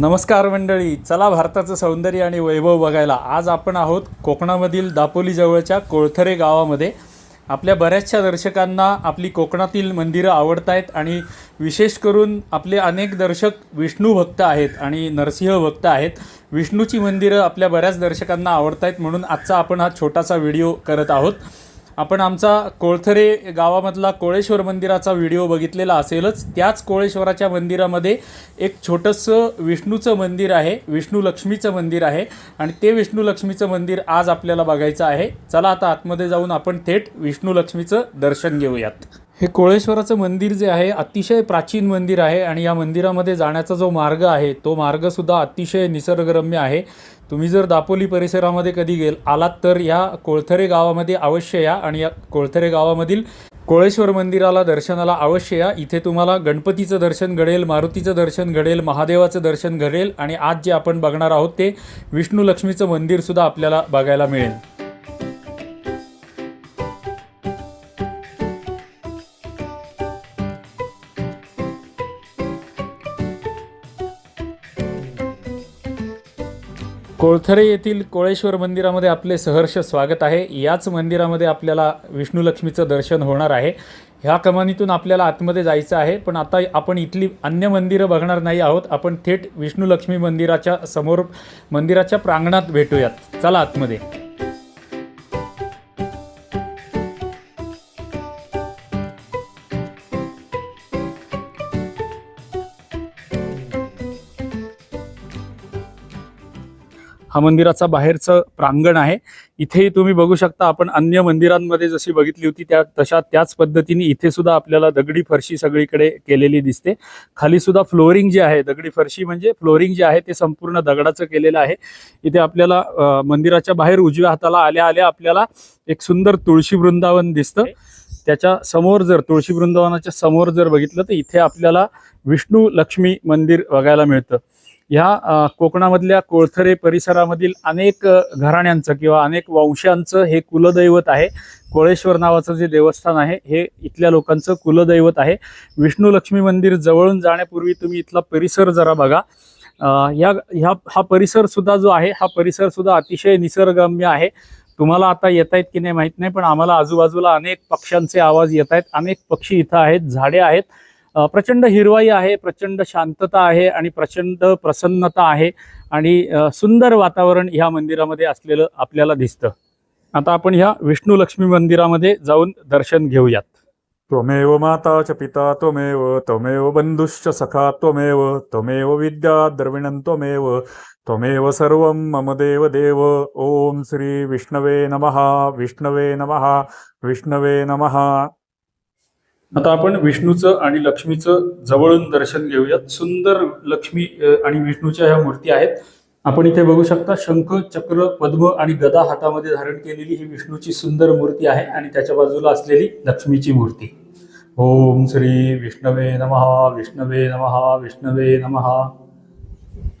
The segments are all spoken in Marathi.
नमस्कार मंडळी चला भारताचं सौंदर्य आणि वैभव बघायला. आज आपण आहोत कोकणामधील दापोलीजवळच्या कोळथरे गावामध्ये. आपल्या बऱ्याचशा दर्शकांना आपली कोकणातील मंदिरं आवडत आहेत आणि विशेष करून आपले अनेक दर्शक विष्णू भक्त आहेत आणि नरसिंह भक्त आहेत. विष्णूची मंदिरं आपल्या बऱ्याच दर्शकांना आवडत आहेत म्हणून आजचा आपण हा छोटासा व्हिडिओ करत आहोत. आपण आमचा कोळथरे गावामधला कोळेश्वर मंदिराचा व्हिडिओ बघितलेला असेलच. त्याच कोळेश्वराच्या मंदिरामध्ये एक छोटंसं विष्णूचं मंदिर आहे विष्णू लक्ष्मीचं मंदिर आहे आणि ते विष्णू लक्ष्मीचं मंदिर आज आपल्याला बघायचं आहे. चला आता आतमध्ये जाऊन आपण थेट विष्णू लक्ष्मीचं दर्शन घेऊयात. हे कोळेश्वराचं मंदिर जे आहे अतिशय प्राचीन मंदिर आहे आणि या मंदिरामध्ये जाण्याचा जो मार्ग आहे तो मार्गसुद्धा अतिशय निसर्गरम्य आहे. तुम्ही जर दापोली परिसरामध्ये कधी गेल आलात तर या कोळथरे गावामध्ये अवश्य या आणि या कोळथरे गावामधील कोळेश्वर मंदिराला दर्शनाला अवश्य या. इथे तुम्हाला गणपतीचं दर्शन घडेल मारुतीचं दर्शन घडेल महादेवाचं दर्शन घडेल आणि आज जे आपण बघणार आहोत ते विष्णू लक्ष्मीचं मंदिरसुद्धा आपल्याला बघायला मिळेल. कोळथरे येथील कोळेश्वर मंदिरामध्ये आपले सहर्ष स्वागत आहे. याच मंदिरामध्ये आपल्याला विष्णू लक्ष्मीचं दर्शन होणार आहे. ह्या कमानीतून आपल्याला आतमध्ये जायचं आहे पण आता आपण इथली अन्य मंदिरं बघणार नाही आहोत. आपण थेट विष्णू लक्ष्मी मंदिराच्या समोर मंदिराच्या प्रांगणात भेटूयात. चला आतमध्ये. हा मंदिराचा बाहेरचं प्रांगण आहे. इथेही तुम्ही बघू शकता आपण अन्य मंदिरांमध्ये जशी बघितली होती त्या तशा त्याच पद्धतीने इथे सुद्धा आपल्याला दगडी फरशी सगळीकडे केलेली दिसते. खाली सुद्धा फ्लोरिंग जे आहे दगडी फरशी म्हणजे फ्लोरिंग जे आहे ते संपूर्ण दगडाचं केलेलं आहे. इथे आपल्याला मंदिराच्या बाहेर उजव्या हाताला आल्या आल्या आपल्याला एक सुंदर तुळशी वृंदावन दिसतं. त्याच्यासमोर जर तुळशी वृंदावनाच्या समोर जर बघितलं तर इथे आपल्याला विष्णू लक्ष्मी मंदिर बघायला मिळतं. ह्या कोकणामधल्या कोळथरे परिसरामधील अनेक घराण्यांचं किंवा अनेक वंशांचं हे कुलदैवत आहे. कोळेश्वर नावाचं जे देवस्थान आहे हे इथल्या लोकांचं कुलदैवत आहे. विष्णू लक्ष्मी मंदिर जवळून जाण्यापूर्वी तुम्ही इथला परिसर जरा बघा. या ह्या हा परिसर सुद्धा जो आहे हा परिसर सुद्धा अतिशय निसर्गम्य आहे. तुम्हाला आता येत आहेत की नाही माहीत नाही पण आम्हाला आजूबाजूला अनेक पक्ष्यांचे आवाज येत आहेत. अनेक पक्षी इथं आहेत झाडे आहेत. प्रचंड हिरवाई आहे प्रचंड शांतता आहे आणि प्रचंड प्रसन्नता आहे आणि सुंदर वातावरण ह्या मंदिरामध्ये असलेलं आपल्याला दिसतं. आता आपण ह्या विष्णू लक्ष्मी मंदिरामध्ये जाऊन दर्शन घेऊयात. त्वमेव माता च पिता त्वमेव त्वमेव बंधुश्च सखा त्वमेव त्वमेव विद्या द्रविणं त्वमेव त्वमेव सर्वं मम देव देव। ओम श्री विष्णवे नमः विष्णवे नमः विष्णवे नमः। आता आपण विष्णूचं आणि लक्ष्मीचं जवळून दर्शन घेऊयात. सुंदर लक्ष्मी आणि विष्णूच्या ह्या मूर्ती आहेत. आपण इथे बघू शकता शंख चक्र पद्म आणि गदा हातामध्ये धारण केलेली ही विष्णूची सुंदर मूर्ती आहे आणि त्याच्या बाजूला असलेली लक्ष्मीची मूर्ती. ओम श्री विष्णवे नमहा विष्णवे नमहा विष्णवे नमहा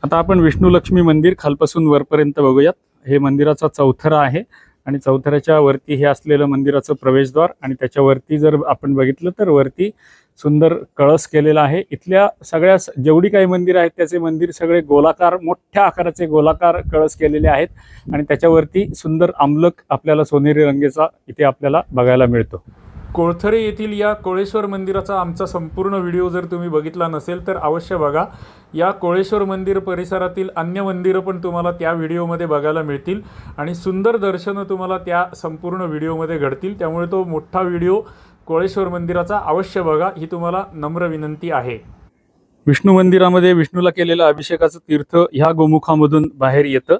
आता आपण विष्णू लक्ष्मी मंदिर खालपासून वरपर्यंत बघूयात. हे मंदिराचा चौथरा आहे. आणि चौथऱ्याच्या वरती हे असलेलं मंदिराचं प्रवेशद्वार आणि त्याच्यावरती जर आपण बघितलं तर वरती सुंदर कळस केलेला आहे. इथल्या सगळ्या जेवढी काही मंदिर आहेत त्याचे मंदिर सगळे गोलाकार मोठ्या आकाराचे गोलाकार कळस केलेले आहेत आणि त्याच्यावरती सुंदर आमलक आपल्याला सोनेरी रंगेचा इथे आपल्याला बघायला मिळतो. कोळथरे येथील या कोळेश्वर मंदिराचा आमचा संपूर्ण व्हिडिओ जर तुम्ही बघितला नसेल तर अवश्य बघा. या कोळेश्वर मंदिर परिसरातील अन्य मंदिरं पण तुम्हाला त्या व्हिडिओमध्ये बघायला मिळतील आणि सुंदर दर्शनं तुम्हाला त्या संपूर्ण व्हिडिओमध्ये घडतील. त्यामुळे तो मोठा व्हिडिओ कोळेश्वर मंदिराचा अवश्य बघा ही तुम्हाला नम्र विनंती आहे. विष्णू मंदिरामध्ये विष्णूला केलेलं अभिषेकाचं तीर्थ ह्या गोमुखामधून बाहेर येतं.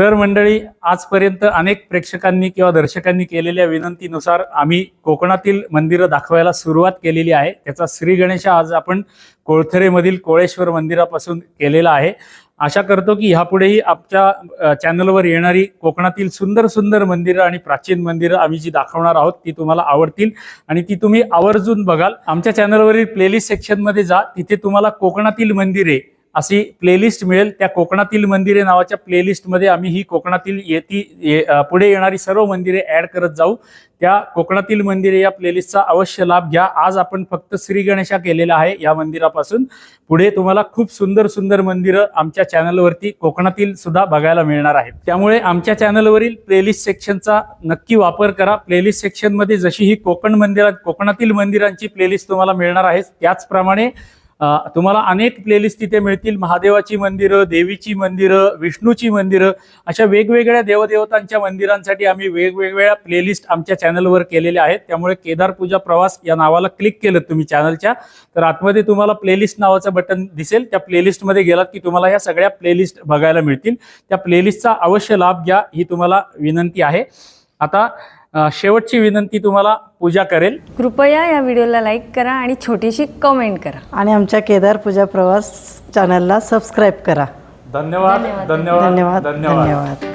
तर मंडळी आजपर्यंत अनेक प्रेक्षकांनी किंवा दर्शकांनी केलेल्या विनंतीनुसार आम्ही कोकणातील मंदिरं दाखवायला सुरुवात केलेली आहे. त्याचा श्री गणेश आज आपण कोळथरेमधील कोळेश्वर मंदिरापासून केलेला आहे. आशा करतो की ह्यापुढेही आमच्या चॅनलवर येणारी कोकणातील सुंदर सुंदर मंदिरं आणि प्राचीन मंदिरं आम्ही जी दाखवणार आहोत ती तुम्हाला आवडतील. आणि ती तुम्ही आवर्जून बघाल. आमच्या चॅनलवरील प्लेलिस्ट सेक्शनमध्ये जा. तिथे तुम्हाला कोकणातील मंदिरे अशी प्लेलिस्ट मिळेल. त्या कोकणातील मंदिरे नावाच्या प्लेलिस्टमध्ये आम्ही ही कोकणातील येती ये- पुढे येणारी सर्व मंदिरे ऍड करत जाऊ. त्या कोकणातील मंदिरे या प्लेलिस्टचा अवश्य लाभ घ्या. आज आपण फक्त श्री गणेशा केलेला आहे या मंदिरापासून. पुढे तुम्हाला खूप सुंदर सुंदर मंदिरं आमच्या चॅनलवरती कोकणातील सुद्धा बघायला मिळणार आहेत. त्यामुळे आमच्या चॅनलवरील प्लेलिस्ट सेक्शनचा नक्की वापर करा. प्लेलिस्ट सेक्शनमध्ये जशी ही कोकण मंदिरात कोकणातील मंदिरांची प्लेलिस्ट तुम्हाला मिळणार आहे त्याचप्रमाणे तुम्हाला अनेक प्लेलिस्ट तिथे मिळतील. महादेवाची मंदिरं देवीची मंदिरं विष्णूची मंदिरं अशा वेगवेगळ्या देवदेवतांच्या मंदिरांसाठी आम्ही वेगवेगळ्या प्लेलिस्ट आमच्या चॅनलवर केलेल्या आहेत. त्यामुळे केदार पूजा प्रवास या नावाला क्लिक केलं तुम्ही चॅनलच्या तर आतमध्ये तुम्हाला प्लेलिस्ट नावाचं बटन दिसेल. त्या प्लेलिस्टमध्ये गेलात की तुम्हाला ह्या सगळ्या प्लेलिस्ट बघायला मिळतील. त्या प्लेलिस्टचा अवश्य लाभ घ्या ही तुम्हाला विनंती आहे. आता शेवटची विनंती तुम्हाला पूजा करेल. कृपया या व्हिडिओला लाईक करा आणि छोटीशी कमेंट करा. आणि आमच्या केदार पूजा प्रवास चॅनलला सबस्क्राईब करा. धन्यवाद धन्यवाद. धन्यवाद. धन्यवाद.